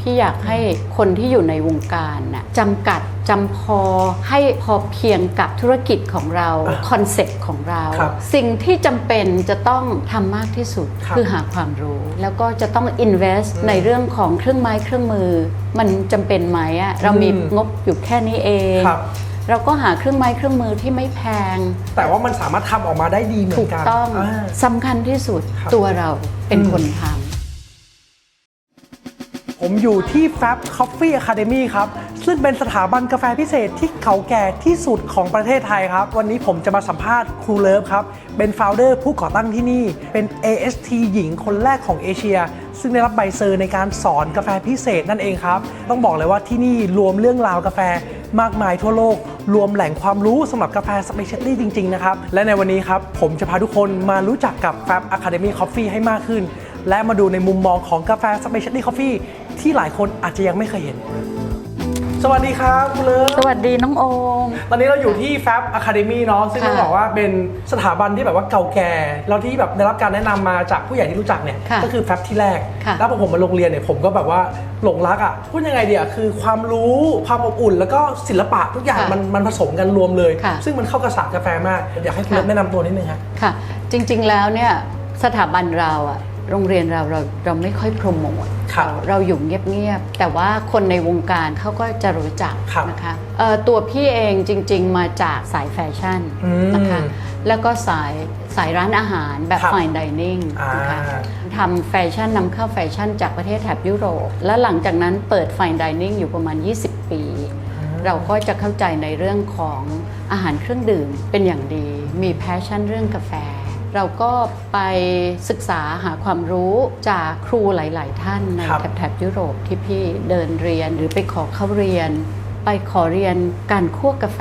พี่อยากให้คนที่อยู่ในวงการน่ะจำกัดจำพอให้พอเพียงกับธุรกิจของเราอะคอนเซ็ปต์ของเราครับสิ่งที่จำเป็นจะต้องทำมากที่สุดครับอหาความรู้ แล้วก็จะต้อง invest ในเรื่องของเครื่องไม้เครื่องมือ มันจำเป็นไหมอะเรามีอืมงบอยู่แค่นี้เองครับเราก็หาเครื่องไม้เครื่องมือที่ไม่แพง แต่ว่ามันสามารถทำออกมาได้ดีเหมือถูนกกันต้องาสำคัญที่สุดครับตัวเราเป็นอืมคนทำ ผมอยู่ที่ Fab Coffee Academy ครับ ซึ่งเป็นสถาบันกาแฟพิเศษที่เก่าแก่ที่สุดของประเทศไทยครับ วันนี้ผมจะมาสัมภาษณ์ครูเลิฟครับ เป็นฟ o u เดอร์ผู้ก่อตั้งที่นี่ เป็น AST หญิงคนแรกของเอเชีย ซึ่งได้รับใบเซอร์ในการสอนกาแฟพิเศษนั่นเองครับ ต้องบอกเลยว่าที่นี่รวมเรื่องราวกาแฟมากมายทั่วโลก รวมแหล่งความรู้สำหรับกาแฟสเปเชียลตี้จริง ๆ นะครับ และในวันนี้ครับ ผมจะพาทุกคนมารู้จักกับ Fab Academy Coffee ให้มากขึ้น และมาดูในมุมมองของกาแฟสเปเชียลตี้ Coffee ที่หลายคนอาจจะยังไม่เคยเห็น สวัสดีครับคุณเลิฟสวัสดีน้องโอม ตอนนี้เราอยู่ที่ Fab Academy เนาะซึ่งค่ะต้องบอกว่าเป็นสถาบันที่แบบว่าเก่าแก่แล้วที่แบบได้รับการแนะนำมาจากผู้ใหญ่ที่รู้จักเนี่ยค่ะก็คือ Fab ที่แรก ค่ะ แล้วพอผมมาโรงเรียนเนี่ยผมก็แบบว่าหลงรักอะพูดยังไงเดียคือความรู้ความอบอุ่น แล้วก็ศิลปะทุกอย่างค่ะมันมันผสมกันรวมเลย ค่ะซึ่งมันเข้ากับศาสตร์กาแฟมากอยากให้คุณค่ะเลิฟแนะนำตัวนิดนึงฮะ ค่ะ จริงๆแล้วเนี่ยสถาบันเราอะ โรงเรียนเราเราเราไม่ค่อยโปรโมทครับเราเราอยู่เงียบๆแต่ว่าคนในวงการเขาก็จะรู้จักครับนะคะเอ่อตัวพี่เองจริง ๆ มาจากสายแฟชั่นอืมนะคะแล้วก็สายสายร้านอาหารแบบครับ fine dining อ่านนะคะทำแฟชั่นนำเข้าแฟชั่นจากประเทศแถบยุโรป แล้วหลังจากนั้นเปิด fine dining อยู่ประมาณ 20 ปี เราก็จะเข้าใจในเรื่องของอาหารเครื่องดื่มเป็นอย่างดี มีแพชชั่นเรื่องกาแฟ เราก็ไปศึกษาหาความรู้จากครูหลาย ๆ ท่านในครับแถบๆยุโรปที่พี่เดินเรียนหรือไปขอเข้าเรียน ไปขอเรียนการคั่วกาแฟ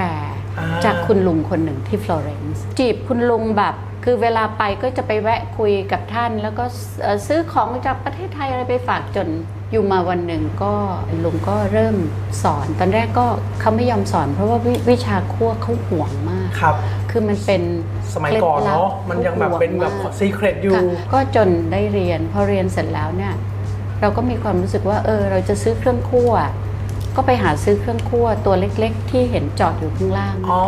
อ่าจากคุณลุงคนหนึ่งที่ฟลอเรนซ์จีบคุณลุงแบบคือเวลาไปก็จะไปแวะคุยกับท่าน แล้วก็เอ่อซื้อของจากประเทศไทยอะไรไปฝากจนอยู่มาวันหนึ่งก็ลุงก็เริ่มสอน ตอนแรกก็เขาไม่ยอมสอน เพราะว่าวิวิชาคั่วเขาห่วงมากครับ คือมันเป็นสมัยก่อนคล็ดลับเนาะมันยังแบบเป็นแบบขาห่วงมากซีเครตอยู่ค่ะก็จนได้เรียน พอเรียนเสร็จแล้วเนี่ย เราก็มีความรู้สึกว่าเออ เราจะซื้อเครื่องคั่วก็ไปหาซื้อเครื่องคั่วตัวเล็กๆ ที่เห็นจอดอยู่ข้างล่าง อ๋อ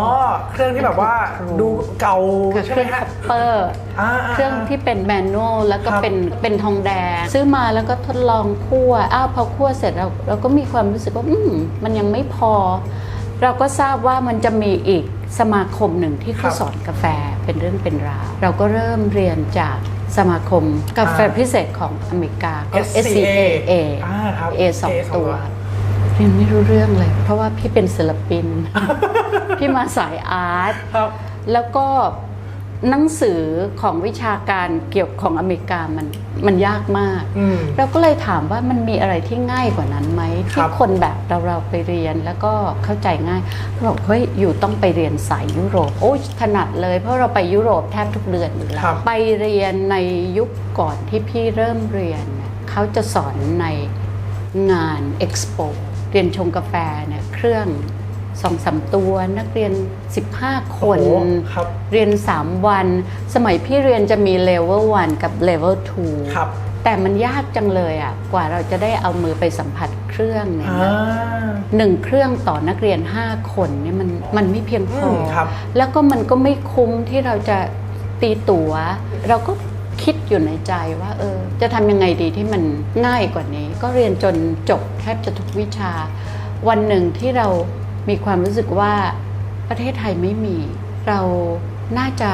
เครื่องที่แบบว่าครูดูเก่าค่ะใช่เคไหมรื่องฮะคัพเปอร์อ่าเครื่องที่เป็นแมนนวลแล้วก็ครับเป็นเป็นทองแดง ซื้อมาแล้วก็ทดลองคั่ว อ้าวพอคั่วเสร็จเราเราก็มีความรู้สึกว่า อืมมันยังไม่พอ เราก็ทราบว่ามันจะมีอีกสมาคมหนึ่งที่เขาสอนกาแฟเป็นเรื่องเป็นราว เราก็เริ่มเรียนจากสมาคมกาแฟพิเศษของอเมริกาก็ SCA A อ่าครับ A สอง A สองตัวตัวเรียนไม่รู้เรื่องเลย เพราะว่าพี่เป็นศิลปิน พี่มาสายอาร์ตครับแล้วก็ หนังสือของวิชาการเกี่ยวของอเมริกามันมันยากมากอืมเราก็เลยถามว่ามันมีอะไรที่ง่ายกว่านั้นไหมครัที่บคนแบบเราเราไปเรียนแล้วก็เข้าใจง่ายเขาบอกเฮ้ยอยู่ต้องไปเรียนสายยุโรปโอ้ยถนัดเลยเพราะเราไปยุโรปแทบทุกเดือนอยู่แล้ครัวบไปเรียนในยุคก่อนที่พี่เริ่มเรียนเนี่ยเขาจะสอนในงานเอ็กซ์โปเรียนชงกาแฟเนี่ยเครื่อง สองสามตัวนักเรียน 15 คนโอ้โหครับ เรียน 3 วัน สมัยพี่เรียนจะมีเลเวล1กับเลเวลครับ2แต่มันยากจังเลยอะกว่าเราจะได้เอามือไปสัมผัสเครื่องเนี่ยอ่า นะหนึ่งเครื่องต่อนักเรียน 5 คนเนี่ยมันมันไม่เพียงพอมครับ แล้วก็มันก็ไม่คุ้มที่เราจะตีตัว๋ว เราก็คิดอยู่ในใจว่าเออจะทำยังไงดีที่มันง่ายกว่านี้ ก็เรียนจนจบแทบจะทุกวิชา วันหนึ่งที่เรา มีความรู้สึกว่าประเทศไทยไม่มี เราน่าจะ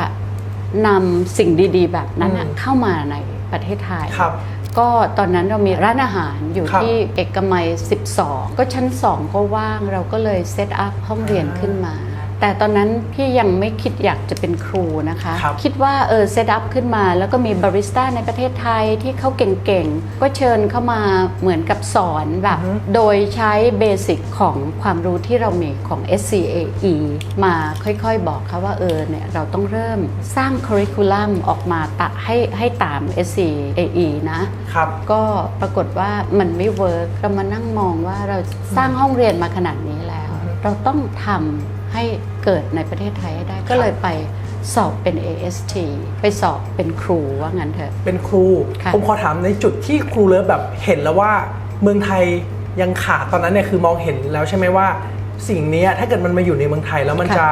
นำสิ่งดี ๆ แบบนั้นน่ะอืมเข้ามาในประเทศไทยครับก็ตอนนั้นเรามีร้านอาหารอยู่ครับที่เอกมัย 12 ก็ชั้น 2 ก็ว่างเราก็เลยเซตอัพห้องเรียนขึ้นมา แต่ตอนนั้นพี่ยังไม่คิดอยากจะเป็นครูนะคะครับคิดว่าเออเซตอัพขึ้นมา แล้วก็มีบาริสต้าในประเทศไทยที่เขาเก่งๆ ก็เชิญเข้ามาเหมือนกับสอนแบบอือฮึโดยใช้เบสิกของความรู้ที่เรามีของ SCAE มาค่อยๆบอกเขาว่าเออเนี่ยเราต้องเริ่มสร้างค u r ริคูลัมออกมาตะให้ให้ตาม SCAE นะครับก็ปรากฏว่ามันไม่เวิร์กเรามานั่งมองว่าเราสร้างห้องเรียนมาขนาดนี้แล้ว เราต้องทำ ให้เกิดในประเทศไทยให้ได้ ก็เลยไปสอบเป็น AST ไปสอบเป็นครูว่างั้นเถอะ เป็นครู ค่ะ ผมขอถามในจุดที่ครูเลิฟแบบเห็นแล้วว่าเมืองไทยยังขาดตอนนั้นเนี่ยคือมองเห็นแล้วใช่ไหมว่า สิ่งเนี้ยถ้าเกิดมันมาอยู่ในเมืองไทยแล้วมันค่ะจะ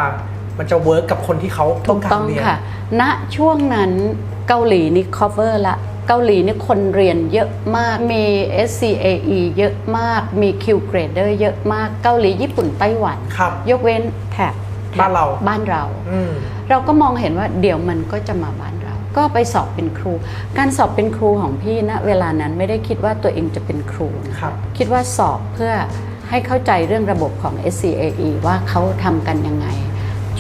มันจะเวิร์กกับคนที่เขาต้ถูองกการต้องเรียน ค่ะ ณช่วงนั้นเกาหลีนี่ cover ละ เกาหลีนี่คนเรียนเยอะมาก มี SCAE เยอะมาก มี Q grader เยอะมาก เกาหลีญี่ปุ่นไต้หวัน ครับ ยกเว้นแถบแถบ้านเราบ้านเรา อืม เราก็มองเห็นว่าเดี๋ยวมันก็จะมาบ้านเรา ก็ไปสอบเป็นครู การสอบเป็นครูของพี่ณเวลานั้นไม่ได้คิดว่าตัวเองจะเป็นครูนะครับ คิดว่าสอบเพื่อให้เข้าใจเรื่องระบบของ SCAE ว่าเขาทำกันยังไง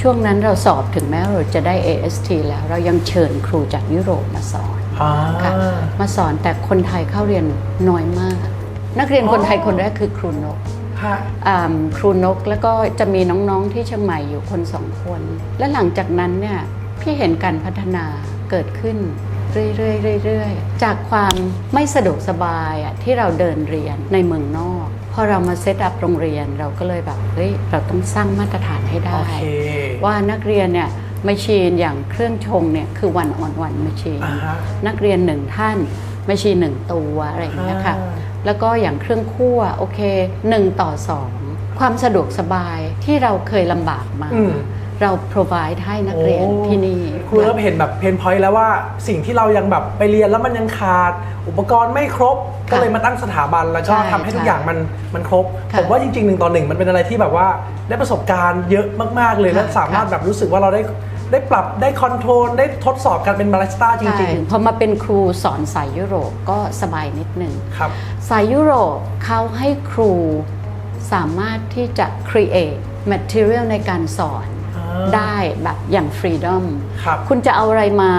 ช่วงนั้นเราสอบถึงแม้เราจะได้ AST แล้วเรายังเชิญครูจากยุโรปมาสอนอ่า ค่ะมาสอนแต่คนไทยเข้าเรียนน้อยมาก นักเรียนคนไทยคนแรกคือครูนกฮะอ่าครูนกแล้วก็จะมีน้องๆที่เชียงใหม่อยู่คนสองคน และหลังจากนั้นเนี่ยพี่เห็นการพัฒนาเกิดขึ้นเรื่อยๆเรื่อยๆจากความไม่สะดวกสบายอะที่เราเดินเรียนในเมืองนอกพอเรามาเซตอัพโรงเรียนเราก็เลยแบบเฮ้ยเราต้องสร้างมาตรฐานให้ได้โอเคว่านักเรียนเนี่ย มชีนอย่างเครื่องชงเนี่ยคือวันออนวันมชีนอ่าฮะนักเรียนหนึ่งท่านมชีนหนึ่งตัวอะไรอย่างเงี้ยค่ะอ่าแล้วก็อย่างเครื่องคั่วโอเค1ต่อ2ความสะดวกสบายที่เราเคยลำบากมาอืมเรา provide ให้นักเรียนโอ้ที่นี่ครูเริ่มเห็นแบบเพนพอยต์แล้วว่าสิ่งที่เรายังแบบไปเรียนแล้วมันยังขาด อุปกรณ์ไม่ครบ ก็เลยมาตั้งสถาบันแล้วก็ใช่ทำให้ทุกใช่อย่างมันมันครบค่ะผมว่าจริงๆหนึ่งต่อหนึ่งมันเป็นอะไรที่แบบว่าได้ประสบการณ์เยอะมากๆเลยค่ะและสามารถค่ะแบบรู้สึกว่าเราได้ ได้ปรับได้คอนโทรลได้ทดสอบการเป็นบาริสต้าจใช่ริงพอมาเป็นครูสอนสายยุโรปก็สบายนิดนึงๆครับสายยุโรปเขาให้ครูสามารถที่จะ create material ในการสอนอ่าได้แบบอย่าง freedom ครับคุณจะเอาอะไรมา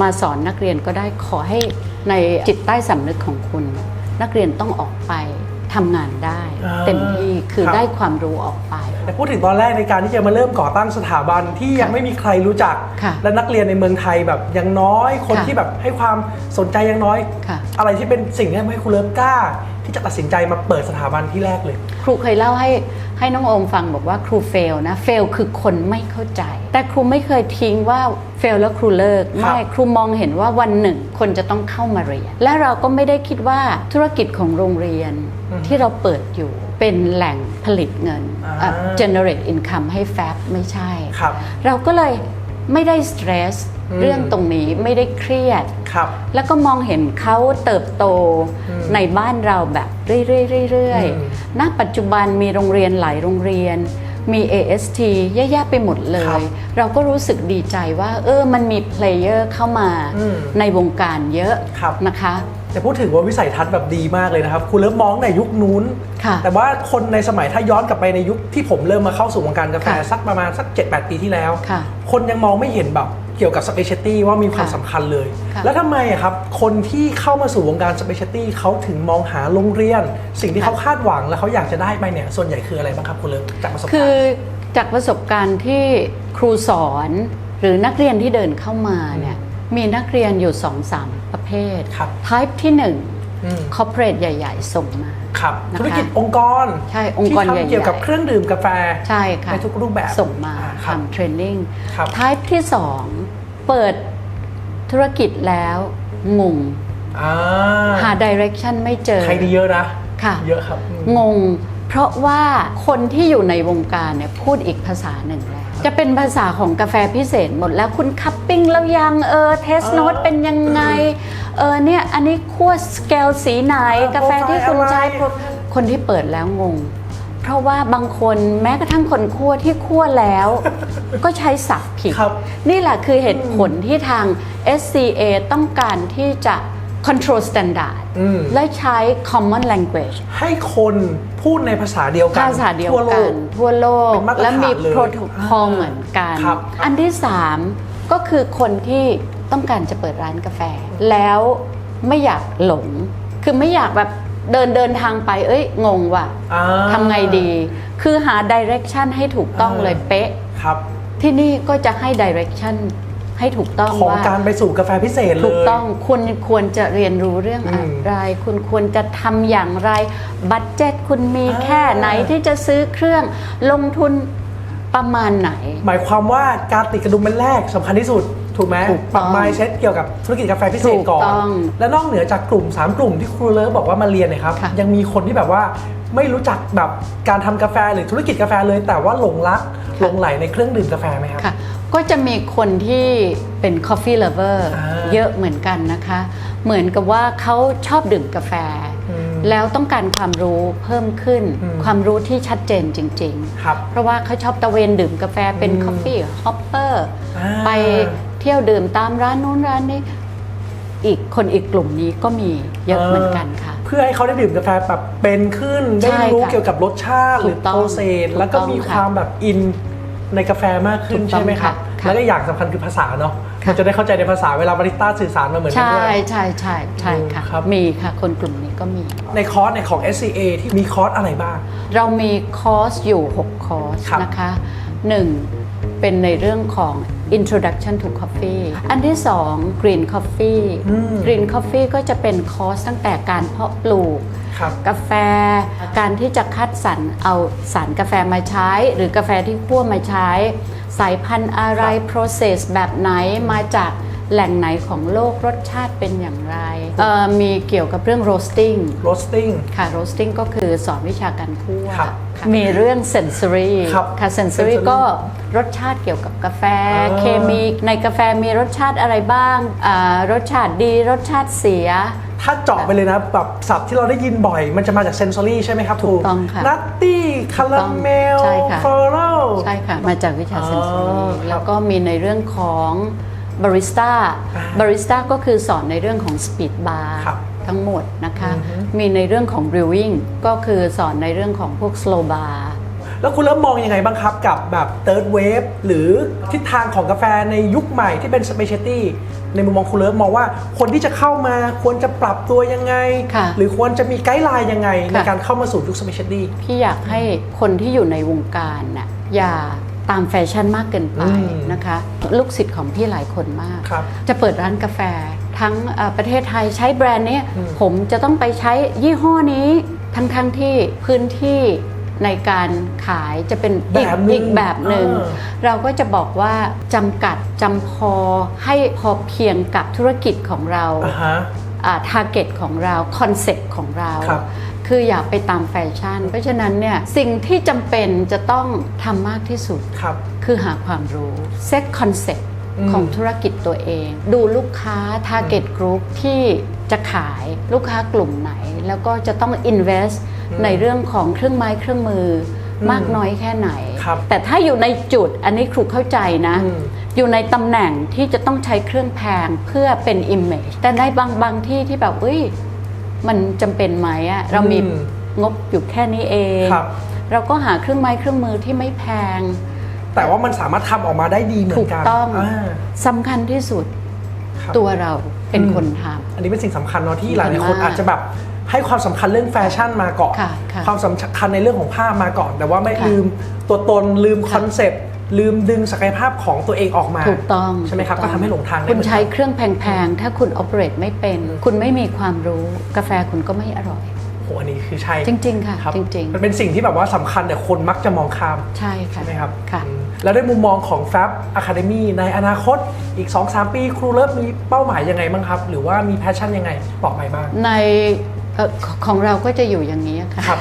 มาสอนนักเรียนก็ได้ขอให้ในจิตใต้สำนึกของคุณ นักเรียนต้องออกไป ทำงานได้ อ่าเต็มที่คือครับ ได้ความรู้ออกไป แต่พูดถึงตอนแรกในการที่จะมาเริ่มก่อตั้งสถาบันที่ยังค่ะไม่มีใครรู้จัก ค่ะและนักเรียนในเมืองไทยแบบยังน้อย คนค่ะ ที่แบบให้ความสนใจยังน้อย ค่ะ อะไรที่เป็นสิ่งที่ทำให้ครูเริ่มกล้า ที่จะตัดสินใจมาเปิดสถาบันที่แรกเลย ครูเคยเล่าให้ ให้น้องโอมฟังบอกว่าครูเฟลนะเฟลคือคนไม่เข้าใจ แต่ครูไม่เคยทิ้งว่าเฟลแล้วครูเลิกครับไม่ครูมองเห็นว่าวันหนึ่งคนจะต้องเข้ามาเรียน และเราก็ไม่ได้คิดว่าธุรกิจของโรงเรียนอืมที่เราเปิดอยู่เป็นแหล่งผลิตเงินอ่าเอ่อ generate income ให้แฟบไม่ใช่ครับเราก็เลยไม่ได้สเตรสอืม เรื่องตรงนี้ไม่ได้เครียด ครับ แล้วก็มองเห็นเขาเติบโตอืมในบ้านเราแบบเรื่อยอืมๆณปัจจุบันมีโรงเรียนหลายโรงเรียน มี AST เยอะแยะไปหมดเลครัยบเราก็รู้สึกดีใจว่า เออมันมีเพลเยอร์เข้ามาอืมในวงการเยอะครับนะคะแต่พูดถึงว่าวิสัยทัศน์แบบดีมากเลยนะครับครูเริ่มมองในยุคนู้นค่ะแต่ว่าคนในสมัยถ้าย้อนกลับไปในยุคที่ผมเริ่มมาเข้าสู่วงการกาแฟค่ะสักประมาณสัก 7-8 ปีที่แล้วค่ะคนยังมองไม่เห็นแบบ เกี่ยวกับสเปเชียลตี้ว่ามีความค่ะสำคัญเลยค่ะแล้วทำไมอะครับ คนที่เข้ามาสู่วงการสเปเชียลตี้เขาถึงมองหาโรงเรียน สิ่งที่เขาคาดหวังและเขาอยากจะได้ไปเนี่ยส่วนใหญ่คืออะไรบ้างครับคุณเลิฟจากประสบคืการอณ์จากประสบการณ์ที่ครูสอนหรือนักเรียนที่เดินเข้ามาเนี่ยมีนักเรียนอยู่สองสามประเภทครับ type ที่หนึ่งอืม corporate ใหญ่ ๆ ส่งมาครับนะคะธุรกิจองค์กรใช่องค์กรที่ใหญ่ทำๆเกี่ยวกับเครื่องดื่มกาแฟใช่ค่ะในทุกรูปแบบส่งมาอ่าครับทำเทรนนิ่งครับ type ที่2 เปิดธุรกิจแล้วงงอ่าหา direction ไม่เจอ ใครดีเยอะนะค่ะ เยอะครับอืมงง เพราะว่าคนที่อยู่ในวงการเนี่ยพูดอีกภาษาหนึ่งแล้ว จะเป็นภาษาของกาแฟพิเศษหมดแล้วคุณคัพปิ้งแล้วยังเออเทสโนตเป็นยังไง เออเนี่ยอันนี้คั่วสเกลสีไหนเออกาแฟที่คุณใช้โปรไฟล์อะไรคนที่เปิดแล้วงง เพราะว่าบางคนแม้กระทั่งคนคั่วที่คั่วแล้ว ก็ใช้ศัพท์ผิด ครับ นี่แหละคือเหตุผลที่ทาง SCA ต้องการที่จะ control standard อืม และใช้ common language ให้คนพูดในภาษาเดียวกันภาษาเดียวทั่วโล กันกทั่วโลกเป็นมาตรฐานและมีเลยโปรโตคอลอ่าเหมือนกัน ครับอันที่สามก็คือคนที่ต้องการจะเปิดร้านกาแฟ แล้วไม่อยากหลง คือไม่อยากแบบ เดินเดินทางไป เอ้ยงงว่ะอ่าทำไงดี คือหาดิเรกชันให้ถูกต้องอ่าเลยเป๊ะ ครับที่นี่ก็จะให้ดิเรกชันให้ถูกต้องของว่า การไปสู่กาแฟพิเศษเลย ถูกต้องคุณควรจะเรียนรู้เรื่องอืมอะไร คุณควรจะทำอย่างไร บัตเจ็ตคุณมีอ่า แค่ไหนที่จะซื้อเครื่องลงทุนประมาณไหน หมายความว่าการติดกระดุมเป็นแรกสำคัญที่สุด ถูกไหมถูกปรับต้อง mindset เกี่ยวกับธุรกิจกาแฟพิเศษก่อน ถูกต้องและนอกเหนือจากกลุ่ม 3 กลุ่มที่ครูเลิฟบอกว่ามาเรียนเนยครับ ค่ะ ยังมีคนที่แบบว่าไม่รู้จักแบบการทำกาแฟหรือธุรกิจกาแฟเลย แต่ว่าหลงรักหลงไหลในเครื่องดื่มกาแฟไหมครับ ค่ะ ก็จะมีคนที่เป็น coffee lover อ่าเยอะเหมือนกันนะคะ เหมือนกับว่าเขาชอบดื่มกาแฟ อืมแล้วต้องการความรู้เพิ่มขึ้น อืม ความรู้ที่ชัดเจนจริง ครับ ๆ เพราะว่าเขาชอบตะเวนดื่มกาแฟเป็น อืม coffee hopper อ่า ไปเที่ยวดื่มตามร้านนู้นร้านนี้ อีกคนอีกกลุ่มนี้ก็มีเยอะเหมือนกันค่ะ เพื่อให้เขาได้ดื่มกาแฟแบบเป็นขึ้น ได้ใช่รู้ค่ะเกี่ยวกับรสชาติหถูรือกต้องโปรเซสถูกแล้วก็ต้องมีค่ะความแบบอินในกาแฟมากขึ้นถูกต้องใช่ไหมครับค่ะค่ะแล้วก็อย่างสำคัญคือภาษาเนาะค่ะเราจะได้เข้าใจในภาษาเวลาบาริสต้าสื่อสารมาเหมือนกันใช่ด้วยใช่ใช่ใช่ค่ะครับมีค่ะคนกลุ่มนี้ก็มี ในคอร์สในของ SCA ที่มีคอร์สอะไรบ้าง เรามีคอร์สอยู่ 6 คอร์สครับนะคะ 1. เป็นในเรื่องของ introduction to coffee อันที่ 2 green coffee อืม green coffee ก็จะเป็นคอร์สตั้งแต่การเพาะปลูกครับกาแฟ การที่จะคัดสรรเอาสารกาแฟมาใช้ หรือกาแฟที่คั่วมาใช้ สายพันธุ์อะไรครับ process แบบไหนมาจากแหล่งไหนของโลกรสชาติเป็นอย่างไรเอ่อมีเกี่ยวกับเรื่อง roasting roasting ค่ะ roasting ก็คือสอนวิชาการคั่ว ครับค่ะมีเรื่อง sensory ครับค่ะ sensory sensory ก็รสชาติเกี่ยวกับกาแฟ อ่า เคมีในกาแฟมีรสชาติอะไรบ้างอ่ารสชาติดีรสชาติเสีย ถ้าเจาะไปเลยนะแบบศัพท์ที่เราได้ยินบ่อย มันจะมาจากเซนซอรี่ใช่ไหมครับถูกต้องค่ะนัตตี้คาราเมลใช่ค่ะ ฟลอรัล ใช่ค่ะ มาจากวิชาอ๋อเซนซอรี่ครับแล้วก็มีในเรื่องของบาริสต้าอ่าบาริสต้าก็คือสอนในเรื่องของสปีดบาร์ครับ ทั้งหมดนะคะอือฮึมีในเรื่องของ brewing ก็คือสอนในเรื่องของพวก slow bar แล้วคุณเริ่มมองยังไงบ้างครับกับแบบ third wave หรือทิศทางของกาแฟในยุคใหม่ที่เป็น specialty ในมุมมองคุณเลิฟมองว่าคนที่จะเข้ามาควรจะปรับตัวยังไงค่ะหรือควรจะมีไกด์ไลน์ยังไง ในค่ะการเข้ามาสู่ยุค specialty พี่อยากให้คนที่อยู่ในวงการน่ะอย่าตามแฟชั่นมากเกินไปอืมนะคะ ลูกศิษย์ของพี่หลายคนมากครับจะเปิดร้านกาแฟ ทั้งเอ่อประเทศไทยใช้แบรนด์เนี้ยอืมผมจะต้องไปใช้ยี่ห้อนี้ทั้งทั้งๆที่พื้นที่ในการขายจะเป็นอีกแบบหนึ่งอีกแบบหนึ่งเออเราก็จะบอกว่าจำกัดจำพอให้พอเพียงกับธุรกิจของเราอ่าฮะทาร์เก็ตของเราคอนเซ็ปต์ของเราครับคืออย่าไปตามแฟชั่น เพราะฉะนั้นเนี่ยสิ่งที่จำเป็นจะต้องทำมากที่สุดครับคือหาความรู้เซตคอนเซ็ปต์อืม ของธุรกิจตัวเอง ดูลูกค้า Target Group ที่จะขายลูกค้ากลุ่มไหน แล้วก็จะต้อง invest ในเรื่องของเครื่องไม้เครื่องมืออมมากน้อยแค่ไหนครับแต่ถ้าอยู่ในจุดอันนี้ครูเข้าใจนะอืมอยู่ในตำแหน่งที่จะต้องใช้เครื่องแพงเพื่อเป็น image แต่ในบางบางที่ที่แบบเอ้ยมันจำเป็นไหมอะเรามีอืมงบอยู่แค่นี้เองครับเราก็หาเครื่องไม้เครื่องมือที่ไม่แพง แต่ว่ามันสามารถทำออกมาได้ดีเหมือถูนกกันต้องา สำคัญที่สุดครับ ตัวเราเป็นอืมคนท อันนี้เป็นสิ่งสำคัญเนาะที่หลายๆคนมากอาจจะแบบให้ความสำคัญเรื่องแฟชั่นมาก่อน ค่ะค่ะความสำคัญในเรื่องของผ้ามาก่อน แต่ว่าไม่ค่ะลืมตัวตนลืมค่ะคอนเซปต์ลืมดึงศักยภาพของตัวเองออกมาำถูกต้องใช่ไหมครับถูก็ต้องทำให้หลงทางได้คุณเหมือนกัน ใช้เครื่องแพง ๆ ถ้าคุณ operate ไม่เป็น คุณไม่มีความรู้กาแฟคุณก็ไม่อร่อย โหอันนี้คือใช่ จริง ๆ ค่ะ ครับ จริง มันเป็นสิ่งที่แบบว่าสำคัญแต่คนมักจะมองข้าม ๆ ใช่ค่ะ ใช่ไหมครับค่ะ อืมแล้วในมุมมองของ Fab Academy ในอนาคตอีก 2-3 ปีครูเลิฟมีเป้าหมายยังไงบ้างครับ หรือว่ามีแพชชั่นยังไงบอกไปบ้าง ในเอ่อขของเราก็จะอยู่อย่างนี้ค่ะ ครับ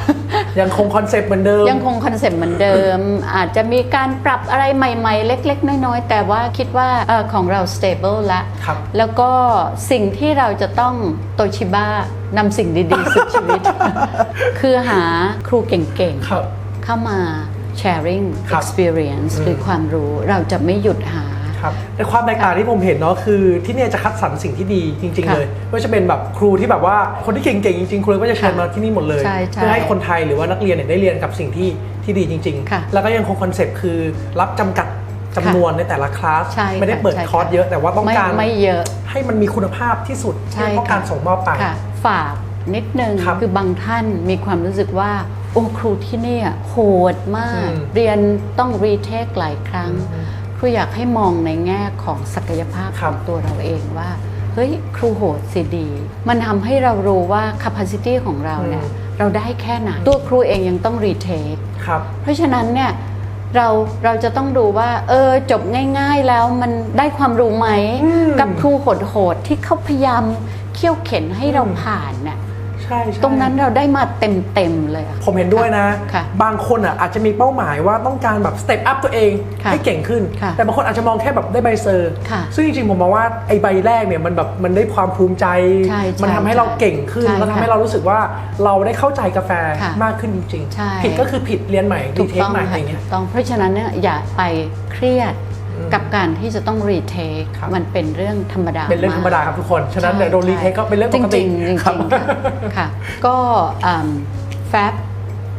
ยังคงคอนเซปต์เหมือนเดิม ยังคงคอนเซ็ปต์เหมือนเดิม อาจจะมีการปรับอะไรใหม่ ๆ เล็ก ๆ น้อย ๆ แต่ว่าคิดว่าเออของเรา stable แล้วครับ แล้วก็สิ่งที่เราจะต้องโตชิบ้า นำสิ่งดีๆสู่ชีวิต คือหาครูเก่งครับ ๆ เข้ามา sharing ครับ experience อืม หรือความรู้เราจะไม่หยุดหา ครับในความแตกต่างที่ผมเห็นเนาะคือที่เนี่ยจะคัดสรรสิ่งที่ดีจริง ๆ ค่ะเลยไม่ว่าจะเป็นแบบครูที่แบบว่าคนที่เก่งๆจริงๆครูก็จะเชิญมาที่นี่หมดเลยใช่ใช่เพื่อให้คนไทยหรือว่านักเรียนเนี่ยได้เรียนกับสิ่งที่ที่ดีจริง ค่ะๆ แล้วก็ยังคงคอนเซปต์คือรับจำกัดจำนวนในแต่ละคลาสใช่ไม่ได้ค่ะเปิดใช่คอร์สเยอะแต่ว่าต้องไม่การ ไม่เยอะ ให้มันมีคุณภาพที่สุดใช่ที่ต้องการค่ะส่งมอบไปค่ะ ฝากนิดนึงครับคือบางท่านมีความรู้สึกว่า โอ้ครูที่เนี่ยโหดมาก อืม เรียนต้องรีเทคหลายครั้งอืมครูอยากให้มองในแง่ของศักยภาพคขรัอบงตัวเราเองว่า เฮ้ย ครูโหดสิดี มันทำให้เรารู้ว่า capacity ของเราเนี่ยอืม เราได้แค่ไหน ตัวครูเองยังต้องรีเทค ครับ เพราะฉะนั้นเนี่ยเราเราจะต้องดูว่า เออจบง่าย ๆแล้วมันได้ความรู้ไหม อืมกับครูโหดๆที่เขาพยายาม เขี่ยวเข็นให้เราผ่านน่ะใช่ใช่ ตรงนั้นเราได้มาเต็มๆเลยอะ ผมเห็นด้วยนะ ค่ะบางคนอะอาจจะมีเป้าหมายว่าต้องการแบบสเต็ปอัพตัวเองค่ะให้เก่งขึ้น ค่ะแต่บางคนอาจจะมองแค่แบบได้ใบเซอร์ ค่ะซึ่งจริงๆผมมองว่าไอ้ใบแรกเนี่ยมันแบบมันได้ความภูมิใจ ใช่ใช่มันทำให้เราเก่งขึ้น ใช่แล้วทำให้ค่ะเรารู้สึกว่าเราได้เข้าใจกาแฟค่ะมากขึ้นจริงใช่ผิดก็คือผิดเรียนใหม่รีถูกเทคต้องใหม่อะค่ะไรเงี้ยถูกต้องเพราะฉะนั้นเนี่ยอย่าไปเครียดอืม กับการที่จะต้องรีเทคครับ มันเป็นเรื่องธรรมดาเป็นเรื่องธรรมดาครับทุกคน ฉะนั้นเดี๋ยวโดนรีเทคก็เป็นเรื่องปกติจริงๆจริงครับๆค่ะค่ะก็แฟบ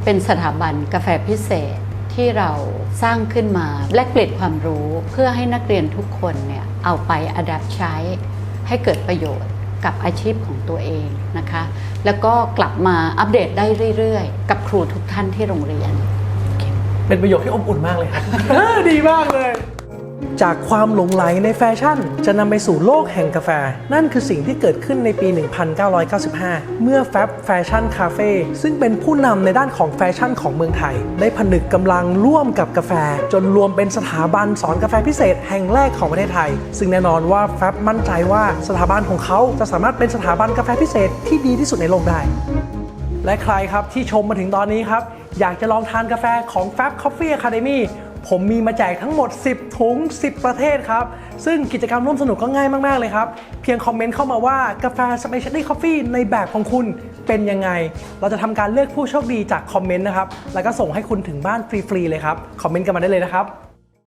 เป็นสถาบันกาแฟพิเศษที่เราสร้างขึ้นมาแลกเปลี่ยนความรู้เพื่อให้นักเรียนทุกคนเนี่ยเอาไปอัด p t ใช้ ให้เกิดประโยชน์กับอาชีพของตัวเองนะคะ แล้วก็กลับมาอัปเดตได้เรื่อยๆ กับครูทุกท่านที่โรงเรียน เป็นประโยคที่อบอุ่นมากเลยครับ ดีมากเลย จากความหลงไหลในแฟชั่น จะนำไปสู่โลกแห่งกาแฟ นั่นคือสิ่งที่เกิดขึ้นในปี 1995 เมื่อแฟบแฟชั่นคาเฟ่ซึ่งเป็นผู้นำในด้านของแฟชั่นของเมืองไทย ได้ผนึกกำลังร่วมกับกาแฟ จนรวมเป็นสถาบันสอนกาแฟพิเศษแห่งแรกของประเทศไทย ซึ่งแน่นอนว่าแฟบมั่นใจว่าสถาบันของเขาจะสามารถเป็นสถาบันกาแฟพิเศษที่ดีที่สุดในโลกได้ และใครครับที่ชมมาถึงตอนนี้ครับอยากจะลองทานกาแฟของ Fab Coffee Academy ผมมีมาแจกทั้งหมด 10 ถุง 10 ประเทศครับ ซึ่งกิจกรรมร่วมสนุกก็ง่ายมาก ๆ เลยครับ เพียงคอมเมนต์เข้ามาว่ากาแฟสเปเชียลตี้คอฟฟี่ในแบบของคุณเป็นยังไง เราจะทำการเลือกผู้โชคดีจากคอมเมนต์นะครับ แล้วก็ส่งให้คุณถึงบ้านฟรี ๆ เลยครับ คอมเมนต์กันมาได้เลยนะครับ